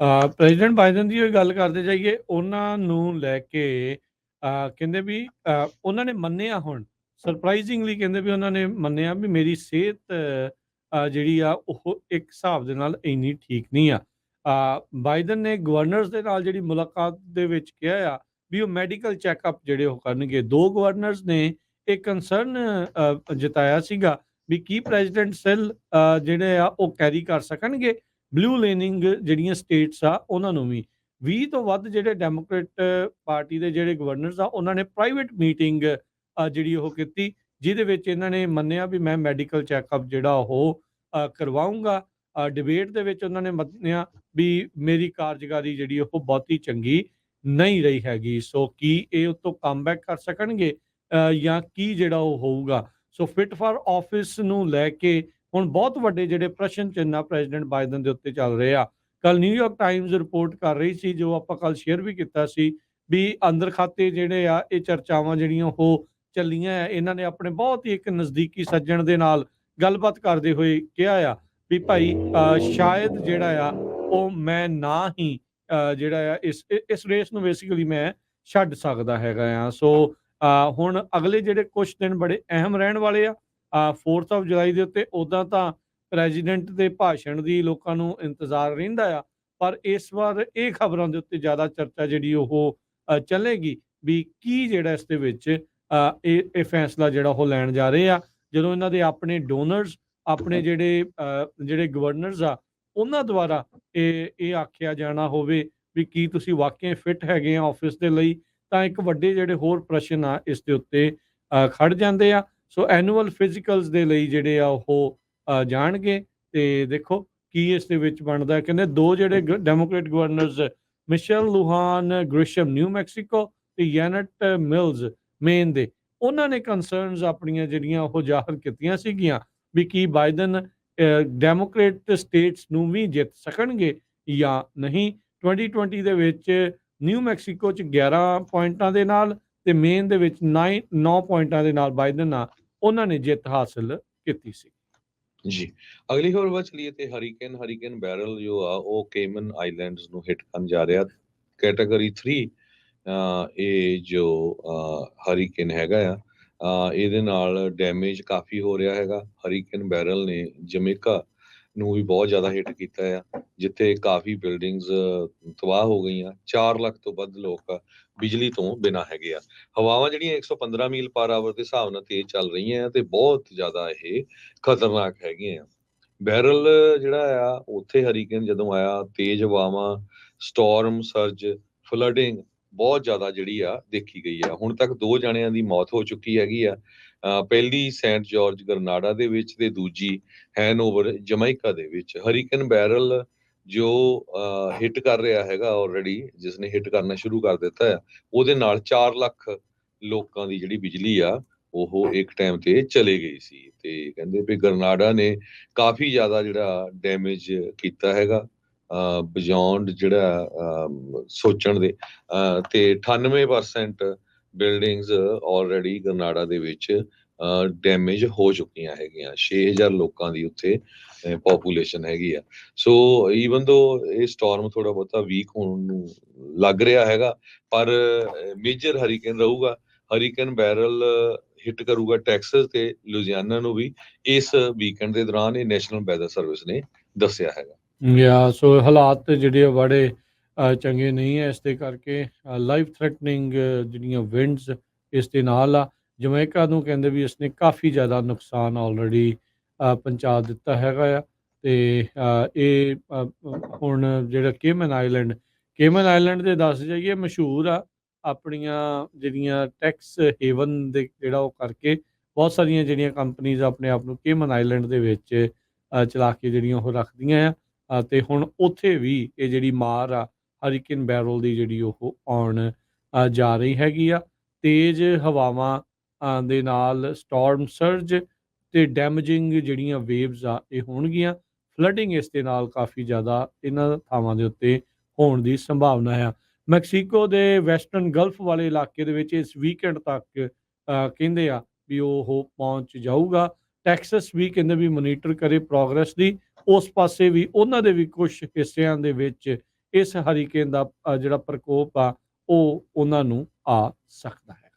President Biden ਦੀ ਉਹ ਗੱਲ ਕਰਦੇ ਜਾਈਏ, ਉਹਨਾਂ ਨੂੰ ਲੈ ਕੇ ਕਹਿੰਦੇ ਵੀ ਉਹਨਾਂ ਨੇ ਮੰਨਿਆ ਹੁਣ ਸਰਪ੍ਰਾਈਜ਼ਿੰਗਲੀ ਕਹਿੰਦੇ ਵੀ ਉਹਨਾਂ ਨੇ ਮੰਨਿਆ ਵੀ ਮੇਰੀ ਸਿਹਤ ਜਿਹੜੀ ਆ, ਉਹ ਇੱਕ ਹਿਸਾਬ ਦੇ ਨਾਲ ਇੰਨੀ ਠੀਕ ਨਹੀਂ ਆ। ਬਾਈਡਨ ਨੇ ਗਵਰਨਰਸ ਦੇ ਨਾਲ ਜਿਹੜੀ ਮੁਲਾਕਾਤ ਦੇ ਵਿੱਚ ਕਿਹਾ ਆ ਵੀ ਉਹ ਮੈਡੀਕਲ ਚੈੱਕਅਪ ਜਿਹੜੇ ਉਹ ਕਰਨਗੇ। ਦੋ ਗਵਰਨਰਸ ਨੇ ਇੱਕ ਕੰਸਰਨ ਜਤਾਇਆ ਸੀਗਾ ਵੀ ਕੀ ਪ੍ਰੈਜ਼ੀਡੈਂਟ ਸੈੱਲ ਜਿਹੜੇ ਆ, ਉਹ ਕੈਰੀ ਕਰ ਸਕਣਗੇ। ਬਲੂ ਲੇਨਿੰਗ ਜਿਹੜੀਆਂ ਸਟੇਟਸ ਆ ਉਹਨਾਂ ਨੂੰ ਵੀ। 20 ਤੋਂ ਵੱਧ ਜਿਹੜੇ ਡੈਮੋਕ੍ਰੇਟ ਪਾਰਟੀ ਦੇ ਜਿਹੜੇ ਗਵਰਨਰਸ ਆ ਉਹਨਾਂ ਨੇ ਪ੍ਰਾਈਵੇਟ ਮੀਟਿੰਗ ਜਿਹੜੀ ਉਹ ਕੀਤੀ ਜਿਹਦੇ ਵਿੱਚ ਇਹਨਾਂ ਨੇ ਮੰਨਿਆ ਵੀ ਮੈਂ ਮੈਡੀਕਲ ਚੈੱਕਅਪ ਜਿਹੜਾ ਉਹ ਅ, ਕਰਵਾਊਂਗਾ। ਡਿਬੇਟ ਦੇ ਵਿੱਚ ਉਹਨਾਂ ਨੇ ਮੰਨਿਆ ਵੀ ਮੇਰੀ ਕਾਰਜਕਾਰੀ ਜਿਹੜੀ ਉਹ ਬਹੁਤੀ ਚੰਗੀ ਨਹੀਂ ਰਹੀ ਹੈਗੀ। ਸੋ ਕੀ ਇਹ ਉਤੋਂ ਕਮਬੈਕ ਕਰ ਸਕਣਗੇ? ਜਾਂ ਕੀ ਜਿਹੜਾ ਉਹ ਹੋਊਗਾ? ਸੋ ਫਿਟ ਫਾਰ ਆਫਿਸ ਨੂੰ ਲੈ ਕੇ ਹੁਣ ਬਹੁਤ ਵੱਡੇ ਜਿਹੜੇ ਪ੍ਰਸ਼ਨ ਚਿੰਨਾ ਪ੍ਰੈਜ਼ੀਡੈਂਟ ਬਾਈਡਨ ਦੇ ਉੱਤੇ ਚੱਲ ਰਹੇ ਆ। ਕੱਲ ਨਿਊਯਾਰਕ ਟਾਈਮਜ਼ ਰਿਪੋਰਟ ਕਰ ਰਹੀ ਸੀ ਜੋ ਆਪਾਂ ਕੱਲ ਸ਼ੇਅਰ ਵੀ ਕੀਤਾ ਸੀ ਵੀ ਅੰਦਰ ਖਾਤੇ ਜਿਹੜੇ ਆ ਇਹ ਚਰਚਾਵਾਂ ਜਿਹੜੀਆਂ ਉਹ ਚੱਲੀਆਂ ਆ। ਇਹਨਾਂ ਨੇ ਆਪਣੇ ਬਹੁਤ ਹੀ ਇੱਕ ਨਜ਼ਦੀਕੀ ਸੱਜਣ ਦੇ ਨਾਲ ਗੱਲਬਾਤ ਕਰਦੇ ਹੋਏ ਕਿਹਾ ਆ ਵੀ ਭਾਈ ਸ਼ਾਇਦ ਜਿਹੜਾ ਆ ਉਹ ਮੈਂ ਨਾ ਹੀ ਜਿਹੜਾ ਆ ਇਸ ਇਸ ਰੇਸ ਨੂੰ ਬੇਸਿਕਲੀ ਮੈਂ ਛੱਡ ਸਕਦਾ ਹੈਗਾ ਆ। ਸੋ ਅ, ਹੁਣ ਅਗਲੇ ਜਿਹੜੇ ਕੁਝ ਦਿਨ ਬੜੇ ਅਹਿਮ ਰਹਿਣ ਵਾਲੇ ਆ 4th ਆਫ ਜੁਲਾਈ ਦੇ ਉੱਤੇ ਉਦਾਂ ਤਾਂ ਪ੍ਰੈਜ਼ੀਡੈਂਟ ਦੇ ਭਾਸ਼ਣ ਦੀ ਲੋਕਾਂ ਨੂੰ ਇੰਤਜ਼ਾਰ ਰਹਿੰਦਾ ਆ ਪਰ ਇਸ ਵਾਰ ਇਹ ਖਬਰਾਂ ਦੇ ਉੱਤੇ ਜ਼ਿਆਦਾ ਚਰਚਾ ਜਿਹੜੀ ਉਹ ਚੱਲੇਗੀ ਵੀ ਕੀ ਜਿਹੜਾ ਇਸ ਦੇ ਵਿੱਚ ਇਹ ਇਹ ਫੈਸਲਾ ਜਿਹੜਾ ਉਹ ਲੈਣ ਜਾ ਰਹੇ ਆ। ਜਦੋਂ ਇਹਨਾਂ ਦੇ ਆਪਣੇ ਡੋਨਰਸ ਆਪਣੇ ਜਿਹੜੇ ਜਿਹੜੇ ਗਵਰਨਰਸ ਆ ਉਹਨਾਂ ਦੁਆਰਾ ਇਹ ਇਹ ਆਖਿਆ ਜਾਣਾ ਹੋਵੇ ਵੀ ਕੀ ਤੁਸੀਂ ਵਾਕਈ ਫਿੱਟ ਹੈਗੇ ਆ ਆਫਿਸ ਦੇ ਲਈ ਤਾਂ ਇੱਕ ਵੱਡੇ ਜਿਹੜੇ ਹੋਰ ਪ੍ਰਸ਼ਨ ਆ ਇਸ ਦੇ ਉੱਤੇ ਖੜ ਜਾਂਦੇ ਆ। ਸੋ ਐਨੂਅਲ ਫਿਜ਼ੀਕਲਸ ਦੇ ਲਈ ਜਿਹੜੇ ਆ ਉਹ ਜਾਣਗੇ ਤੇ ਦੇਖੋ ਕੀ ਇਸ ਦੇ ਵਿੱਚ ਬਣਦਾ ਕਹਿੰਦੇ ਦੋ ਜਿਹੜੇ Democrat governors Michelle Lujan Grisham New Mexico ਤੇ ਯੈਨਟ ਮਿਲਜ਼ ਮੇਨ ਦੇ। ਉਹਨਾਂ ਨੇ ਕਨਸਰਨਸ ਆਪਣੀਆਂ ਜਿਹੜੀਆਂ ਉਹ ਜ਼ਾਹਰ ਕੀਤੀਆਂ ਸੀਗੀਆਂ ਵੀ ਕੀ ਬਾਈਡਨ ਡੈਮੋਕ੍ਰੇਟ ਸਟੇਟਸ ਨੂੰ ਵੀ ਜਿੱਤ ਸਕਣਗੇ ਜਾਂ ਨਹੀਂ। 2020 ਦੇ ਵਿੱਚ ਨਿਊ ਮੈਕਸੀਕੋ ਚ 11 ਪੁਆਇੰਟਾਂ ਦੇ ਨਾਲ ਤੇ ਮੇਨ ਦੇ ਵਿੱਚ 9 9 ਪੁਆਇੰਟਾਂ ਦੇ ਨਾਲ ਬਾਈਡਨ ਆ ਉਹਨਾਂ ਨੇ ਜਿੱਤ ਹਾਸਲ ਕੀਤੀ ਸੀ। ਜੀ। ਅਗਲੀ ਖਬਰ ਵੱਲ ਚਲੀਏ ਤੇ ਹਰੀਕੇਨ ਹਰੀਕੇਨ ਬੈਰਲ ਜੋ ਆ, ਉਹ ਕੇਮਨ ਆਈਲੈਂਡਸ ਨੂੰ ਹਿੱਟ ਕਰਨ ਜਾ ਰਿਹਾ। ਕੈਟਾਗਰੀ 3 ਇਹ ਜੋ ਹਰੀਕੇਨ ਹੈਗਾ ਆ ਇਹਦੇ ਨਾਲ ਡੈਮੇਜ ਕਾਫੀ ਹੋ ਰਿਹਾ ਹੈਗਾ। ਹਰੀਕੇਨ ਬੈਰਲ ਨੇ ਜਮੇਕਾ ਨੂੰ ਵੀ ਬਹੁਤ ਜ਼ਿਆਦਾ ਹਿੱਟ ਕੀਤਾ ਆ, ਜਿੱਥੇ ਕਾਫੀ ਬਿਲਡਿੰਗਸ ਤਬਾਹ ਹੋ ਗਈਆਂ। 4 ਲੱਖ ਤੋਂ ਵੱਧ ਲੋਕ ਬਿਜਲੀ ਤੋਂ ਬਿਨਾਂ ਹੈਗੇ ਆ। ਹਵਾਵਾਂ ਜਿਹੜੀਆਂ 115 ਮੀਲ ਪਰ ਆਵਰ ਦੇ ਹਿਸਾਬ ਨਾਲ ਤੇਜ਼ ਚੱਲ ਰਹੀਆਂ ਤੇ ਬਹੁਤ ਜ਼ਿਆਦਾ ਇਹ ਖਤਰਨਾਕ ਹੈਗੀਆਂ ਆ। ਬੈਰਲ ਜਿਹੜਾ ਆ, ਉੱਥੇ ਹਰੀਕੇਨ ਜਦੋਂ ਆਇਆ, ਤੇਜ਼ ਹਵਾਵਾਂ ਸਟਾਰਮ ਸਰਜ ਫਲੱਡਿੰਗ ਬਹੁਤ ਜ਼ਿਆਦਾ ਜਿਹੜੀ ਆ ਦੇਖੀ ਗਈ ਆ। ਹੁਣ ਤੱਕ ਦੋ ਜਣਿਆਂ ਦੀ ਮੌਤ ਹੋ ਚੁੱਕੀ ਹੈਗੀ ਆ। ਪਹਿਲੀ ਸੈਂਟ ਜਾਰਜ ਗਰਨਾਡਾ ਦੇ ਵਿੱਚ ਤੇ ਦੂਜੀ ਹੈਨਓਵਰ ਜਮੈਕਾ ਦੇ ਵਿੱਚ। ਹਰੀਕੇਨ ਬੈਰਲ ਜੋ ਹਿੱਟ ਕਰ ਰਿਹਾ ਹੈਗਾ ਆਲਰੇਡੀ ਜਿਸ ਨੇ ਹਿੱਟ ਕਰਨਾ ਸ਼ੁਰੂ ਕਰ ਦਿੱਤਾ ਆ ਉਹਦੇ ਨਾਲ 4 ਲੱਖ ਲੋਕਾਂ ਦੀ ਜਿਹੜੀ ਬਿਜਲੀ ਆ ਉਹ ਇੱਕ ਟਾਈਮ ਤੇ ਚਲੇ ਗਈ ਸੀ। ਤੇ ਕਹਿੰਦੇ ਵੀ ਗਰਨਾਡਾ ਨੇ ਕਾਫੀ ਜ਼ਿਆਦਾ ਜਿਹੜਾ ਡੈਮੇਜ ਕੀਤਾ ਹੈਗਾ ਬਿਯੋਂਡ ਜਿਹੜਾ ਸੋਚਣ ਦੇ। ਅਹ, ਤੇ 98% ਬਿਲਡਿੰਗਸ ਆਲਰੇਡੀ ਗਰਨਾਡਾ ਦੇ ਵਿੱਚ ਡੈਮੇਜ ਹੋ ਚੁੱਕੀਆਂ ਹੈਗੀਆਂ। 6000 ਲੋਕਾਂ ਦੀ ਉੱਥੇ ਪੋਪੂਲੇਸ਼ਨ ਹੈਗੀ ਆ। ਸੋ ਈਵਨ ਦੋ ਇਹ ਸਟਾਰਮ ਥੋੜਾ ਬਹੁਤਾ ਵੀਕ ਹੋਣ ਨੂੰ ਲੱਗ ਰਿਹਾ ਹੈਗਾ, ਪਰ ਮੇਜਰ ਹਰੀਕਨ ਰਹੂਗਾ। ਹਰੀਕੇਨ ਬੈਰਲ ਹਿੱਟ ਕਰੂਗਾ ਟੈਕਸਸ ਤੇ ਲੁਜ਼ੀਆਨਾ ਨੂੰ ਵੀ। ਇਸ ਵੀਕਐਂਡ ਦੇ ਦੌਰਾਨ ਇਹ ਨੈਸ਼ਨਲ ਵੈਦਰ ਸਰਵਿਸ ਨੇ ਦੱਸਿਆ ਹੈਗਾ। ਯਾ ਸੋ ਹਾਲਾਤ ਜਿਹੜੇ ਆ, ਬੜੇ ਚੰਗੇ ਨਹੀਂ ਹੈ ਇਸ ਦੇ ਕਰਕੇ ਲਾਈਫ ਥ੍ਰੈਟਨਿੰਗ ਜਿਹੜੀਆਂ ਵਿੰਡਸ ਇਸ ਦੇ ਨਾਲ ਆ। ਜਮੈਕਾ ਨੂੰ ਕਹਿੰਦੇ ਵੀ ਇਸਨੇ ਕਾਫੀ ਜ਼ਿਆਦਾ ਨੁਕਸਾਨ ਆਲਰੇਡੀ ਪਹੁੰਚਾ ਦਿੱਤਾ ਹੈਗਾ ਆ। ਤੇ ਇਹ ਹੁਣ ਜਿਹੜਾ ਕੇਮਨ ਆਈਲੈਂਡ ਕੇਮਨ ਆਈਲੈਂਡ ਦੇ ਦੱਸ ਜਾਈਏ ਮਸ਼ਹੂਰ ਆ। ਆਪਣੀਆਂ ਜਿਹੜੀਆਂ ਟੈਕਸ ਹੇਵਨ ਦੇ ਜਿਹੜਾ ਉਹ ਕਰਕੇ ਬਹੁਤ ਸਾਰੀਆਂ ਜਿਹੜੀਆਂ ਕੰਪਨੀਆਂ ਆਪਣੇ ਆਪ ਨੂੰ ਕੇਮਨ ਆਈਲੈਂਡ ਦੇ ਵਿੱਚ ਚਲਾ ਕੇ ਜਿਹੜੀਆਂ ਉਹ ਰੱਖਦੀਆਂ ਆ। ਅ, ਤੇ ਹੁਣ ਉੱਥੇ ਵੀ ਇਹ ਜਿਹੜੀ ਮਾਰ ਆ ਹਰੀਕਨ ਬੈਰਲ ਦੀ ਜਿਹੜੀ ਉਹ ਆਉਣ ਜਾ ਰਹੀ ਹੈਗੀ ਆ। ਤੇਜ਼ ਹਵਾਵਾਂ ਦੇ ਨਾਲ ਸਟਾਰਮ ਸਰਜ ਤੇ ਡੈਮੇਜਿੰਗ ਜਿਹੜੀਆਂ ਵੇਵਸ ਆ, ਇਹ ਹੋਣਗੀਆਂ। ਫਲੱਡਿੰਗ ਇਸ ਦੇ ਨਾਲ ਕਾਫੀ ਜ਼ਿਆਦਾ ਇਹਨਾਂ ਥਾਵਾਂ ਦੇ ਉੱਤੇ ਹੋਣ ਦੀ ਸੰਭਾਵਨਾ ਹੈ ਮੈਕਸੀਕੋ ਦੇ ਵੈਸਟਰਨ ਗਲਫ ਵਾਲੇ ਇਲਾਕੇ ਦੇ ਵਿੱਚ ਇਸ ਵੀਕਐਂਡ ਤੱਕ ਕਹਿੰਦੇ ਆ ਵੀ ਉਹ ਪਹੁੰਚ ਜਾਊਗਾ। ਟੈਕਸਸ ਵੀ ਕਹਿੰਦੇ ਵੀ ਮੋਨੀਟਰ ਕਰੇ ਪ੍ਰੋਗਰੈਸ ਦੀ। ਉਸ ਪਾਸੇ ਵੀ ਉਹਨਾਂ ਦੇ ਵੀ ਕੁਝ ਹਿੱਸਿਆਂ ਦੇ ਵਿੱਚ ਇਸ ਹਰੀਕੇਨ ਦਾ ਜਿਹੜਾ ਪ੍ਰਕੋਪ ਆ ਉਹ ਉਹਨਾਂ ਨੂੰ ਆ ਸਕਦਾ ਹੈ।